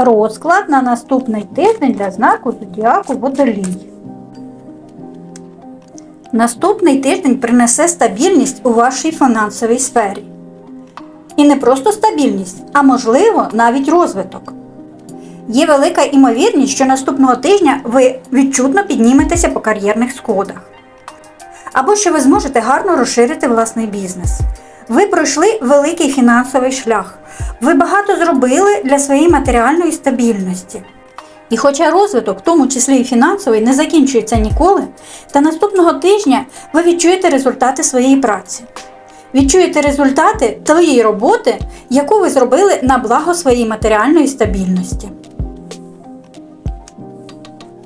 Розклад на наступний тиждень для знаку зодіаку Водолій. Наступний тиждень принесе стабільність у вашій фінансовій сфері. І не просто стабільність, а можливо навіть розвиток. Є велика імовірність, що наступного тижня ви відчутно підніметеся по кар'єрних сходах. Або що ви зможете гарно розширити власний бізнес. Ви пройшли великий фінансовий шлях. Ви багато зробили для своєї матеріальної стабільності. І хоча розвиток, в тому числі і фінансовий, не закінчується ніколи, та наступного тижня ви відчуєте результати своєї праці. Відчуєте результати тієї роботи, яку ви зробили на благо своєї матеріальної стабільності.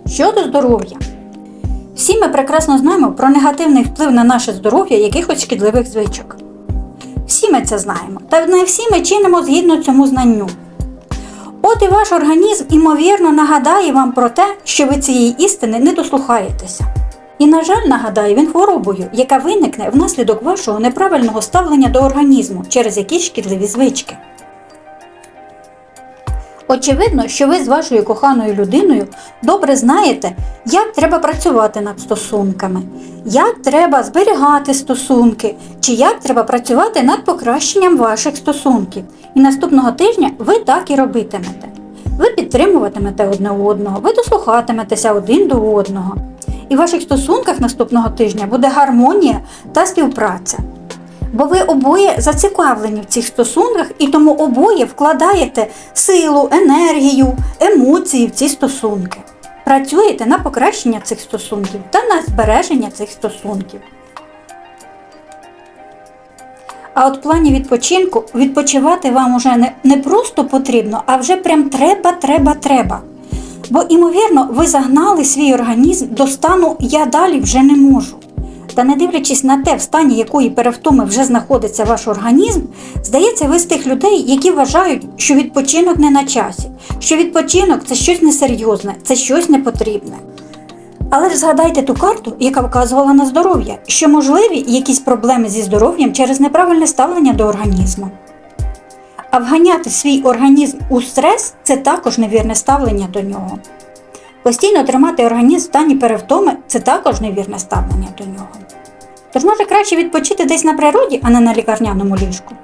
Щодо здоров'я. Всі ми прекрасно знаємо про негативний вплив на наше здоров'я якихось шкідливих звичок. Всі ми це знаємо, та не всі ми чинимо згідно цьому знанню. От і ваш організм, імовірно, нагадає вам про те, що ви цієї істини не дослухаєтеся. І, на жаль, нагадає він хворобою, яка виникне внаслідок вашого неправильного ставлення до організму через якісь шкідливі звички. Очевидно, що ви з вашою коханою людиною добре знаєте, як треба працювати над стосунками, як треба зберігати стосунки, чи як треба працювати над покращенням ваших стосунків. І наступного тижня ви так і робитимете. Ви підтримуватимете одне одного, ви дослухатиметеся один до одного. І в ваших стосунках наступного тижня буде гармонія та співпраця. Бо ви обоє зацікавлені в цих стосунках і тому обоє вкладаєте силу, енергію, емоції в ці стосунки. Працюєте на покращення цих стосунків та на збереження цих стосунків. А от в плані відпочинку відпочивати вам уже не, не просто потрібно, а вже прям треба, треба, треба. Бо, імовірно, ви загнали свій організм до стану я далі вже не можу. Та не дивлячись на те, в стані якої перевтоми вже знаходиться ваш організм, здається, ви з тих людей, які вважають, що відпочинок не на часі, що відпочинок це щось несерйозне, це щось непотрібне. Але ж згадайте ту карту, яка вказувала на здоров'я, що можливі якісь проблеми зі здоров'ям через неправильне ставлення до організму. А вганяти свій організм у стрес це також невірне ставлення до нього. Постійно тримати організм в стані перевтоми це також невірне ставлення до нього. Тож може краще відпочити десь на природі, а не на лікарняному ліжку.